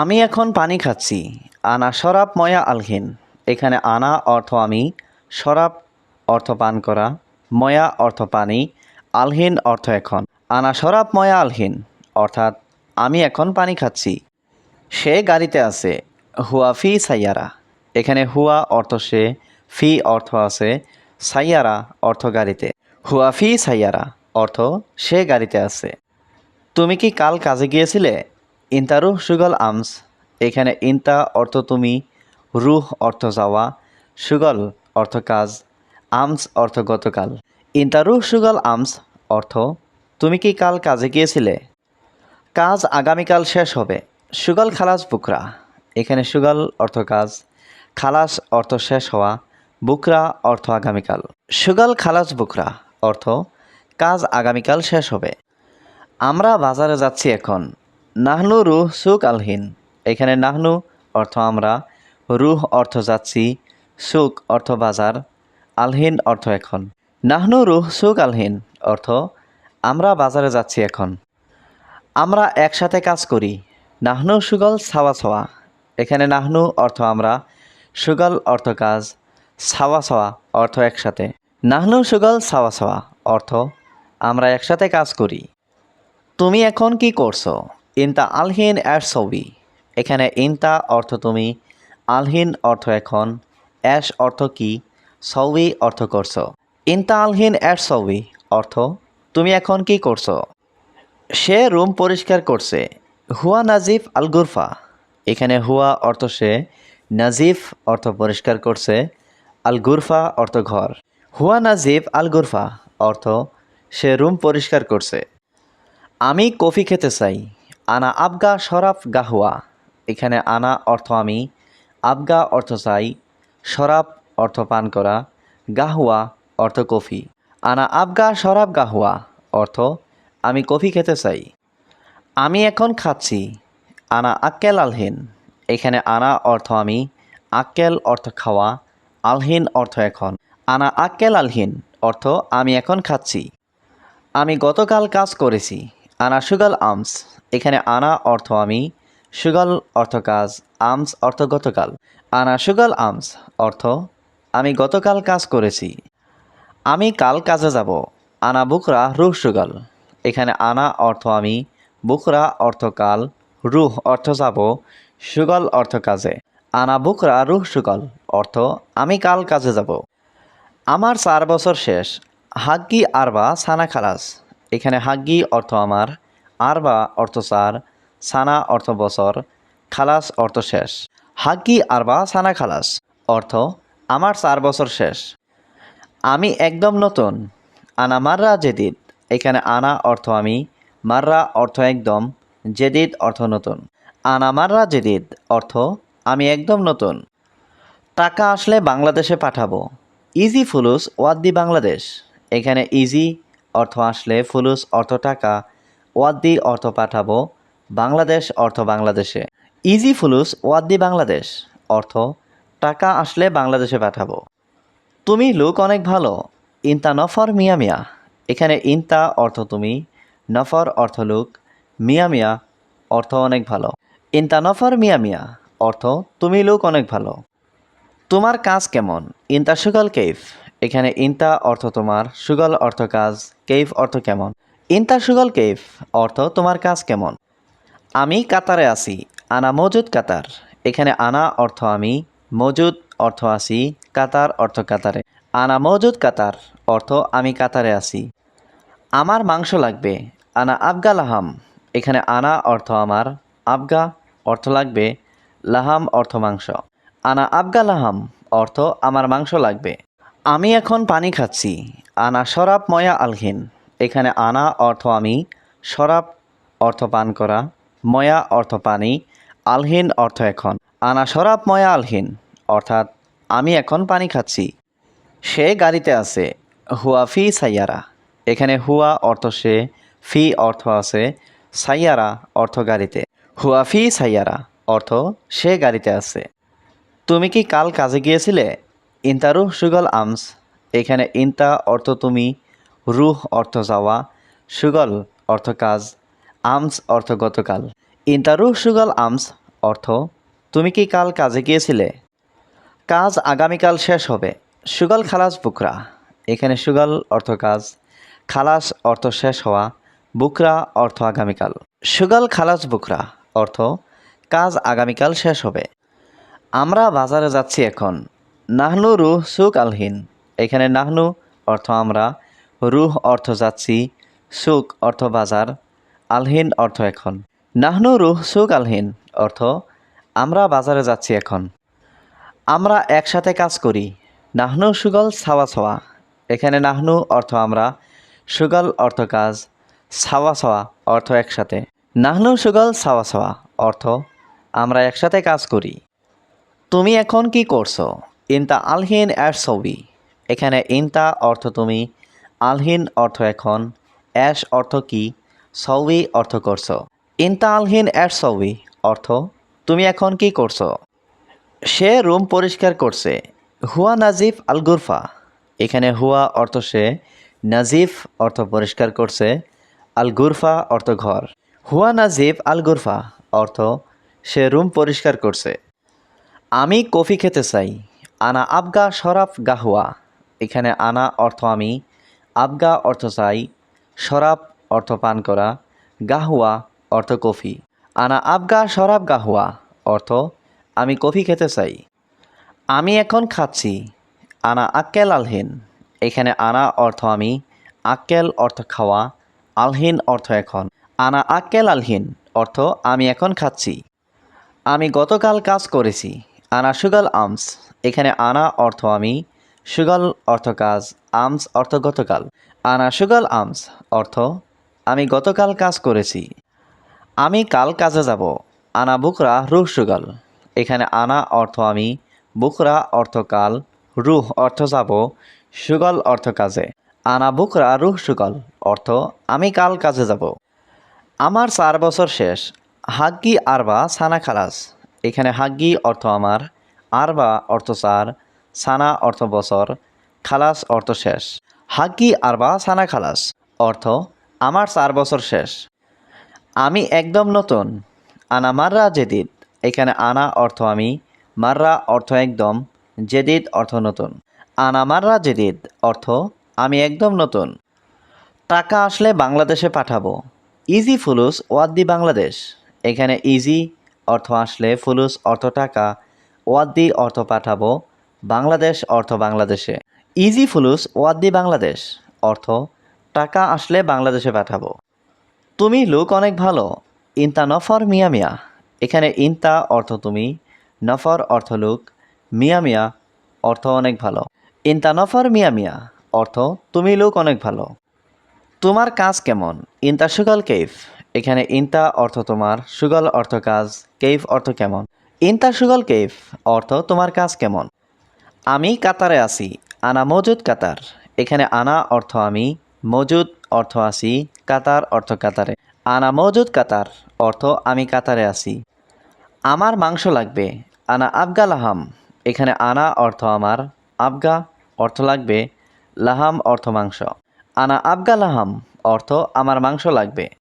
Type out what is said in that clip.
আমি এখন পানি খাচ্ছি। আনা শরাব ময়া আলহিন। এখানে আনা অর্থ আমি, শরাব অর্থ পান করা, ময়া অর্থ পানি, আলহিন অর্থ এখন। আনা শরাব ময়া আলহিন, অর্থাৎ আমি এখন পানি খাচ্ছি। সে গাড়িতে আছে, হুয়া ফি সাইয়ারা। এখানে হুয়া অর্থ সে, ফি অর্থ আছে, সাইয়ারা অর্থ গাড়িতে। হুয়া ফি সাইয়ারা অর্থ সে গাড়িতে আছে। তুমি কি কাল কাজে গিয়েছিলে? ইন্তারুহ সুগল আমস। এখানে ইন্তা অর্থ তুমি, রুহ অর্থ যাওয়া, সুগল অর্থ কাজ, আমস অর্থ গতকাল। ইন্তারুহ সুগল আমস অর্থ, তুমি কি কাল কাজে গিয়েছিলে? কাজ আগামীকাল শেষ হবে। সুগল খালাস বুকরা। এখানে সুগল অর্থ কাজ, খালাস অর্থ শেষ হওয়া, বুকরা অর্থ আগামীকাল। সুগল খালাস বুকরা অর্থ, কাজ আগামীকাল শেষ হবে। আমরা বাজারে যাচ্ছি এখন। নাহনু রুহ সুখ আলহীন। এখানে নাহনু অর্থ আমরা, রুহ অর্থ যাচ্ছি সুক অর্থ বাজার, আলহিন অর্থ এখন। নাহনু রুহ সুখ আলহীন অর্থ, আমরা বাজারে যাচ্ছি এখন। আমরা একসাথে কাজ করি, নাহনু সুগল ছাওয়া ছাওয়া। এখানে নাহনু অর্থ আমরা, সুগল অর্থ কাজ, ছাওয়া ছাওয়া অর্থ একসাথে। নাহনু সুগল ছাওয়া ছাওয়া অর্থ, আমরা একসাথে কাজ করি। তুমি এখন কি করছ? ইনতা আলহিন অ্যাশ ছবি। এখানে ইনতা অর্থ তুমি, আলহিন অর্থ এখন অ্যাশ অর্থ কি সৌবি অর্থ করছ। ইনতা আলহিন অ্যাশ ছবি অর্থ, তুমি এখন কি করছ? সে রুম পরিষ্কার করছে, হুয়া নাজিফ আল গুরফা। এখানে হুয়া অর্থ সে, নাজিফ অর্থ পরিষ্কার করছে, আল গুরফা অর্থ ঘর। হুয়া নাজিফ আল গুরফা অর্থ সে রুম পরিষ্কার করছে। আমি কফি খেতে চাই। আনা আবগা শরাফ গাহুয়া এখানে আনা অর্থ আমি, আবগা অর্থ চাই শরাব অর্থ পান করা গাহুয়া অর্থ কফি। আনা আবগা শরাব গাহুয়া অর্থ, আমি কফি খেতে চাই। আমি এখন খাচ্ছি, আনা আক্কেল আলহিন। এখানে আনা অর্থ আমি, আক্কেল অর্থ খাওয়া, আলহিন অর্থ এখন। আনা আক্কেল আলহিন অর্থ, আমি এখন খাচ্ছি। আমি গতকাল কাজ করেছি আনা সুগাল আমস। এখানে আনা অর্থ আমি, সুগাল অর্থ কাজ, আমস অর্থ গতকাল। আনা সুগাল আমস অর্থ, আমি গতকাল কাজ করেছি। আমি কাল কাজে যাব। আনা বুকরা রুহ সুগাল। এখানে আনা অর্থ আমি, বুকরা অর্থ কাল, রুহ অর্থ যাব, সুগল অর্থ কাজে। আনা বুকরা রুহ সুগল অর্থ, আমি কাল কাজে যাব। আমার চার বছর শেষ। হাগ্গি আরবা সানা খালাস। এখানে হাগ্গি অর্থ আমার, আরবা অর্থ সার সানা অর্থ বছর, খালাস অর্থ শেষ। হাগ্গি, আরবা, সানা, খালাস অর্থ আমার চার বছর শেষ। আমি একদম নতুন। আনা মাররা, জেদিদ। এখানে আনা অর্থ আমি, মাররা অর্থ একদম, জেদিদ অর্থ নতুন। আনা মাররা, জেদিদ অর্থ আমি একদম নতুন। টাকা আসলে বাংলাদেশে পাঠাবো। ইজি ফুলুস, ওয়াদ্দি বাংলাদেশ। এখানে ইজি অর্থ আসলে ফুলুস অর্থ টাকা, ওয়াদ্দি অর্থ পাঠাবো, বাংলাদেশ অর্থ বাংলাদেশে। ইজি ফুলুস, ওয়াদ্দি বাংলাদেশ, অর্থ টাকা আসলে বাংলাদেশে পাঠাবো। তুমি লোক অনেক ভালো, ইনতা নফর মিয়া মিয়া। এখানে ইনতা অর্থ তুমি, নফর অর্থ লোক মিয়া মিয়া অর্থ অনেক ভালো। ইনতা নফর মিয়া মিয়া অর্থ তুমি লোক অনেক ভালো। তোমার কাজ কেমন? ইনতা সুগল কেফ এখানে ইন্তা অর্থ তোমার, সুগল অর্থ কাজ কেফ অর্থ কেমন? ইনতা, সুগল কেফ অর্থ তোমার কাজ কেমন? আমি কাতারে আছি, আনা মজুদ কাতার। এখানে আনা অর্থ আমি, মজুদ অর্থ আছি, কাতার অর্থ কাতারে। আনা মজুদ কাতার অর্থ আমি কাতারে আছি। আমার মাংস লাগবে, আনা আবগা লাহাম। এখানে আনা অর্থ আমার, আবগা অর্থ লাগবে, লাহাম অর্থ মাংস। আনা আবগা লাহাম অর্থ আমার মাংস লাগবে। আমি এখন পানি খাচ্ছি। আনা শরাব ময়া আলহিন। এখানে আনা অর্থ আমি, শরাব অর্থ পান করা, ময়া অর্থ পানি, আলহিন অর্থ এখন। আনা শরাব ময়া আলহিন, অর্থাৎ আমি এখন পানি খাচ্ছি। সে গাড়িতে আছে, হুয়া ফি সাইয়ারা। এখানে হুয়া অর্থ সে, ফি অর্থ আছে, সাইয়ারা অর্থ গাড়িতে। হুয়া ফি সাইয়ারা অর্থ সে গাড়িতে আছে। তুমি কি কাল কাজে গিয়েছিলে? ইন্তারু সুগল আমস। এখানে ইন্তা অর্থ তুমি, রুহ অর্থ যাওয়া, সুগল অর্থ কাজ, আমস অর্থ গতকাল। ইন্তারু সুগল আমস অর্থ, তুমি কি কাল কাজে গিয়েছিলে? কাজ আগামীকাল শেষ হবে। সুগল খালাস বুকরা। এখানে সুগল অর্থ কাজ, খালাস অর্থ শেষ হওয়া, বুকরা অর্থ আগামীকাল। সুগল খালাস বুকরা অর্থ, কাজ আগামীকাল শেষ হবে। আমরা বাজারে যাচ্ছি এখন। নাহনু রুহ সুক আলহীন এখানে নাহনু অর্থ আমরা, রুহ অর্থ যাচ্ছি সুক অর্থ বাজার, আলহিন অর্থ এখন। নাহনু রুহ সুক আলহীন অর্থ, আমরা বাজারে যাচ্ছি এখন। আমরা একসাথে কাজ করি, নাহনু সুগল ছাওয়া ছাওয়া। এখানে নাহনু অর্থ আমরা, সুগল অর্থ কাজ, ছাওয়া ছাওয়া অর্থ একসাথে। নাহনু সুগল ছাওয়া ছাওয়া অর্থ, আমরা একসাথে কাজ করি। তুমি এখন কি করছ? ইনতা আলহিন অ্যাশ ছবি। এখানে ইনতা অর্থ তুমি, আলহিন অর্থ এখন অ্যাশ অর্থ কি সৌবি অর্থ করছ। ইনতা আলহিন অ্যাশ ছবি অর্থ, তুমি এখন কি করছ? সে রুম পরিষ্কার করছে। হুয়া নাজিফ আল গুরফা। এখানে হুয়া অর্থ সে, নাজিফ অর্থ পরিষ্কার করছে, আল গুরফা অর্থ ঘর। হুয়া নাজিফ আল গুরফা অর্থ সে রুম পরিষ্কার করছে। আমি কফি খেতে চাই। আনা আবগা শরাফ গাহুয়া। এখানে আনা অর্থ আমি, আবগা অর্থ চাই শরাব অর্থ পান করা, গাহুয়া অর্থ কফি। আনা আবগা শরাব গাহুয়া অর্থ আমি কফি খেতে চাই। আমি এখন খাচ্ছি, আনা আক্কেল আলহিন। এখানে আনা অর্থ আমি, আক্কেল অর্থ খাওয়া, আলহিন অর্থ এখন। আনা আক্কেল আলহিন অর্থ আমি এখন খাচ্ছি। আমি গতকাল কাজ করেছি আনা সুগাল আমস। এখানে আনা অর্থ আমি, সুগল অর্থ কাজ, আমস অর্থ গতকাল। আনা সুগল আমস অর্থ, আমি গতকাল কাজ করেছি। আমি কাল কাজে যাব। আনা বুকরা রুহ সুগল। এখানে আনা অর্থ আমি, বুকরা অর্থ কাল, রুহ অর্থ যাব, সুগল অর্থ কাজে। আনা বুকরা রুহ সুগল অর্থ, আমি কাল কাজে যাব। আমার চার বছর শেষ। হাগ্গি আরবা সানা খালাস। এখানে হাগ্গি অর্থ আমার, আরবা অর্থ চার, সানা অর্থ বছর, খালাস অর্থ শেষ। হাগ্গি, আরবা, সানা, খালাস অর্থ আমার চার বছর শেষ। আমি একদম নতুন, আনা মাররা জেদিদ। এখানে আনা অর্থ আমি, মাররা অর্থ একদম, জেদিদ অর্থ নতুন। আনা মাররা জেদিদ অর্থ আমি একদম নতুন। টাকা আসলে বাংলাদেশে পাঠাবো। ইজি ফুলুস, ওয়াদ্দি বাংলাদেশ। এখানে ইজি অর্থ আসলে ফুলুস অর্থ টাকা, ওয়াদ্দি অর্থ পাঠাবো, বাংলাদেশ অর্থ বাংলাদেশে। ইজি ফুলুস, ওয়াদ্দি বাংলাদেশ, অর্থ টাকা আসলে বাংলাদেশে পাঠাবো। তুমি লোক অনেক ভালো, ইনতা নফর মিয়া মিয়া। এখানে ইনতা অর্থ তুমি, নফর অর্থ লোক, মিয়া মিয়া অর্থ অনেক ভালো। ইনতা নফর মিয়া মিয়া অর্থ তুমি লোক অনেক ভালো। তোমার কাজ কেমন? ইনতা সুগল কেফ এখানে ইনতা অর্থ তোমার, সুগল অর্থ কাজ কেফ অর্থ কেমন? ইনতা, সুগল কেফ অর্থ তোমার কাজ কেমন? আমি কাতারে আছি, আনা মজুদ কাতার। এখানে আনা অর্থ আমি, মজুদ অর্থ আছি, কাতার অর্থ কাতারে। আনা মজুদ কাতার অর্থ আমি কাতারে আছি। আমার মাংস লাগবে, আনা আবগা লাহাম। এখানে আনা অর্থ আমার, আবগা অর্থ লাগবে, লাহাম অর্থ মাংস। আনা আবগা লাহাম অর্থ আমার মাংস লাগবে।